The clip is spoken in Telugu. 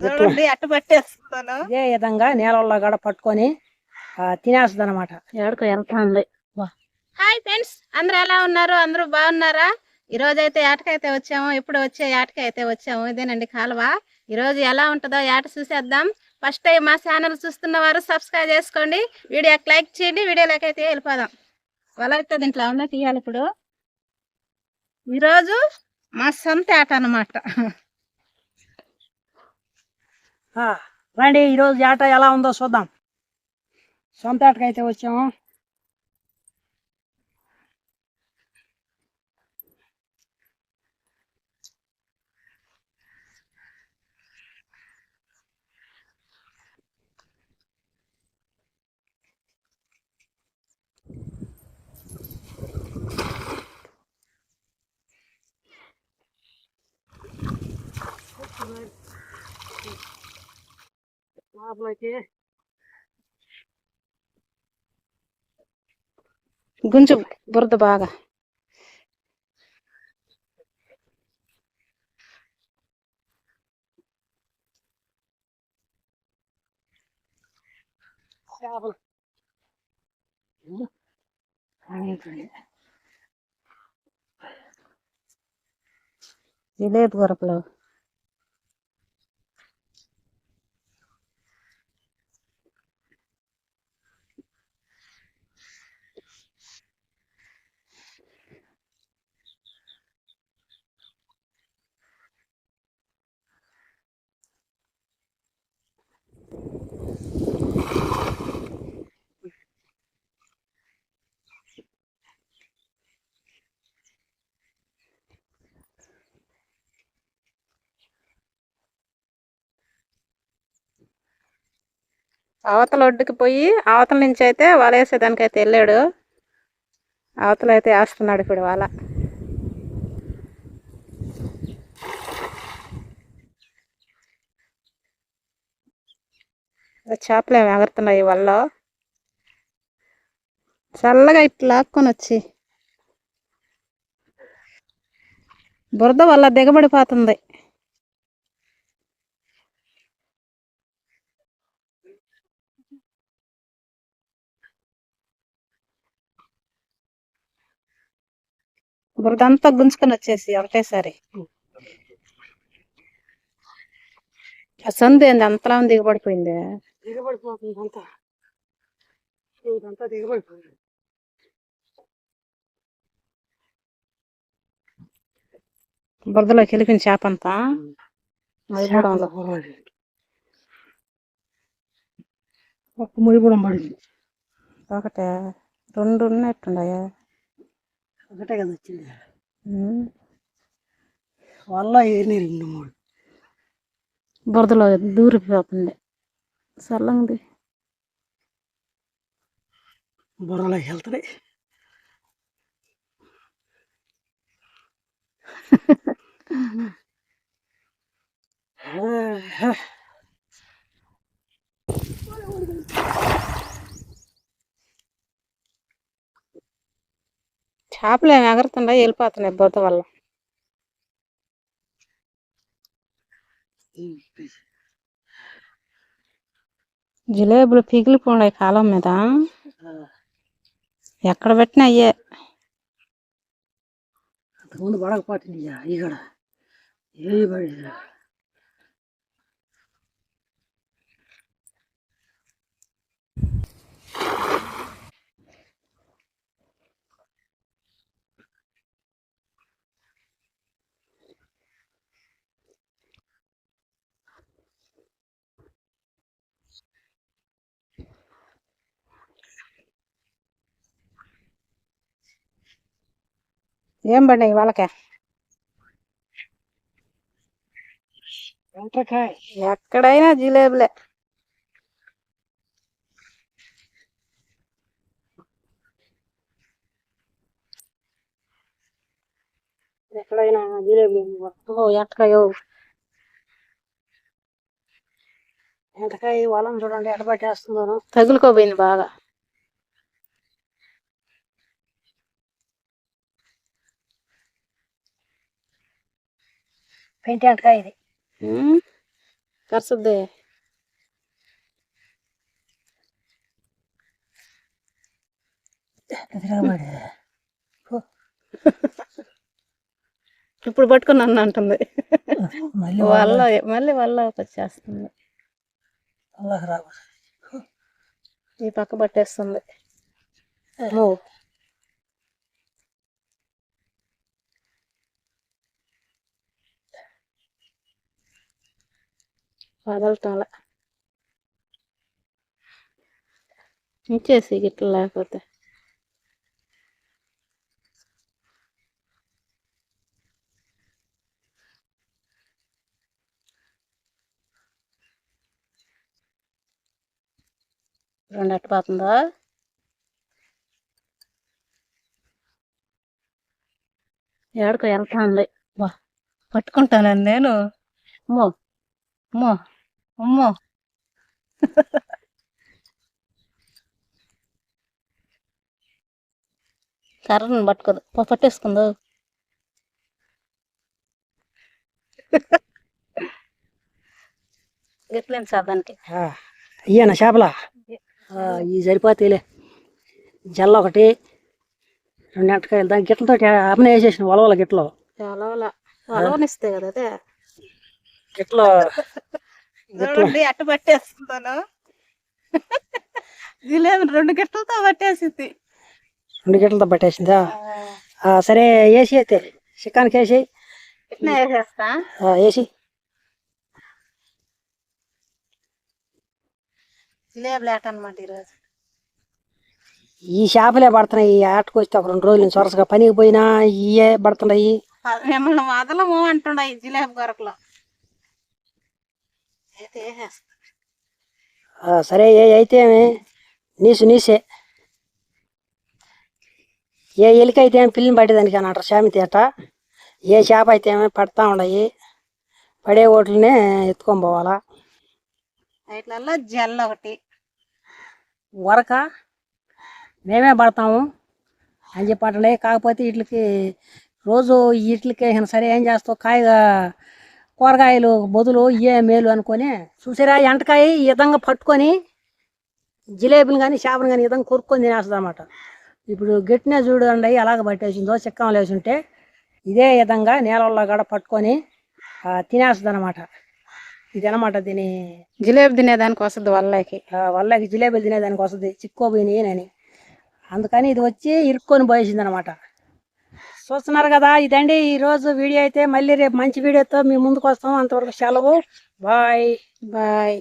ఇదే విధంగా నేలల్లో గడ పట్టుకొని తినేస్తుంది అనమాట ఎక్కడికో వెళ్తాంది. హాయ్ ఫ్రెండ్స్ అందరూ ఎలా ఉన్నారు? అందరూ బాగున్నారా? ఈ రోజు అయితే ఏటకైతే వచ్చాము ఇప్పుడు వచ్చే ఏటకైతే వచ్చాము ఇదేనండి కాలువ. ఈ రోజు ఎలా ఉంటుందో ఏట చూసేద్దాం. ఫస్ట్ టైం మా ఛానల్ చూస్తున్న వారు సబ్స్క్రైబ్ చేసుకోండి. వీడియోకి లైక్ చేయండి వీడియోలోకి అయితే వెళ్ళిపోదాం. వల అయితే దీంట్లో ఉందా తీయాలి ఇప్పుడు. ఈరోజు మా సొంత ఆట అన్నమాట. ఆ, రండి ఈరోజు ఆట ఎలా ఉందో చూద్దాం. సొంత ఆటకైతే వచ్చాము. లోపలికి గుంజు బురద బాగా. చేపలు. జిలేబీ గురపలు అవతల ఒడ్డుకి పోయి అవతల నుంచి అయితే వల వేసేదానికైతే వెళ్ళాడు. అవతల అయితే వేస్తున్నాడు ఇప్పుడు వల చేపలు ఏమి ఎగురుతున్నాయి వల్ల. చల్లగా ఇట్లా లాక్కొని వచ్చి. బురద వల్ల దిగబడిపోతుంది. బురద అంతా గుంజుకొని వచ్చేసి ఒకటేసారి ఆ సందు ఏంది? అంతలా దిగబడిపోయింది? దిగబడిపోతుంది అంతా ఇదంతా దిగబడిపోయింది. బురదలోకి వెళ్ళిపోయిన చేప అంతా. ఒక్క మురిగూడెం పడింది. ఒకటే రెండు ఉన్నట్టున్నాయా? ఒకటే కదా వచ్చింది ఉమ్. వల్ల ఎన్ని రెండు మూడు బురదలో దూరిపోతుంది చల్లంది బుర్రలోకి వెళ్తాయి చేపలు ఏమి ఎగురుతున్నాయి వెళ్ళిపోతున్నాయి బురద వల్ల. జిలేబులు పిగిలిపోయి కాలం మీద. ఎక్కడ పెట్టినా అయ్యే. అంతకుముందు పడకపోతుంది ఇక్కడ ఏ పడి ఏం పడినాయి వాళ్ళకే వెంట్రకాయ ఎక్కడైనా జిలేబులే. ఎక్కడైనా జిలేబీ ఓ ఎక్కడయో. వెంటకాయ వలం చూడండి ఎక్కడ పట్టేస్తుందో తగులుకోపోయింది బాగా. పెంటి వెంటకాయ ఇది. కరుసుద్ది. ఇప్పుడు పట్టుకున్నాను అంటుంది. మళ్ళీ వల్ల మళ్ళీ వల్ల వచ్చేస్తుంది. ఈ పక్క పట్టేస్తుంది. వదలటంలా. ఇచ్చేసి గిట్ల లేకపోతే. రెండు అట్టు పోతుందా ఏడకో వెళ్తా ఉంది వా పట్టుకుంటానండి నేను. అమ్మో అమ్మో అమ్మో. కర్రను పట్టుకోదు. పట్టేసుకుందో? గిట్లేండి సార్ దానికి ఇయ్యన చేపలా? ఆ, ఇవి సరిపోతాయిలే జల్ల ఒకటి రెండు ఎంటకాయలు దాని గిట్లతో అమ్మనే వేసేసిన వలవల గిట్లో. చాలా అలవనిస్తాయి కదా అదే. గిట్లో చూడండి అట్టు పట్టేసుకుంటాను జిలేబీ రెండు గిట్టలతో పట్టేసింది. రెండు గిట్లతో పట్టేసిందా? ఆ, సరే వేసి అయితే చికెన్కి వేసి ఇట్లా వేసేస్తా. వేసి అనమాట ఈరోజు. ఈ చేపలే పడుతున్నాయి ఈ ఆటకు వస్తే ఒక రెండు రోజులు నుంచి వరుసగా పనికి పోయినా ఇవే పడుతున్నాయి. మిమ్మల్ని వదలము ఈ జిలేబీ కొరకులో. సరే ఏ అయితే నీసు నీసే. ఏ ఎలిక అయితే ఏమి పిల్లిని పట్టేదానికి అని అంటారు? సామెత అట ఏ చేప అయితే ఏమి పడతా ఉన్నాయి పడే ఓట్లనే ఎత్తుకొని పోవాలా? ఇట్లలో జెల్ ఒకటి. వరక? మేమే పడతాము అని చెప్పి అంటుండే కాకపోతే వీటికి రోజు వీటికి సరే ఏం చేస్తావు? కాయగా కూరగాయలు బదులు ఇవే మేలు అనుకొని చూసారా ఎంటకాయ ఈ విధంగా పట్టుకొని జిలేబీని కానీ చేపను కానీ ఈ విధంగా కొరుక్కొని తినేస్తుంది అనమాట ఇప్పుడు గట్టినే చూడండి ఎలాగ పట్టేసిందో చిక్కం లేచి ఉంటే ఇదే విధంగా నేలల్లో కూడా పట్టుకొని తినేస్తుంది అనమాట ఇది అనమాట దీని జిలేబీ తినేదానికి వస్తుంది వల్లకి. వాళ్ళకి జిలేబీలు తినేదానికి వస్తుంది చిక్కోపోయినాయి అని అందుకని ఇది వచ్చి ఇరుక్కొని పోయేసింది అనమాట చూస్తున్నారు కదా ఇదండి ఈరోజు వీడియో అయితే. మళ్ళీ రేపు మంచి వీడియోతో మీ ముందుకు వస్తాం. అంతవరకు సెలవు. Bye bye.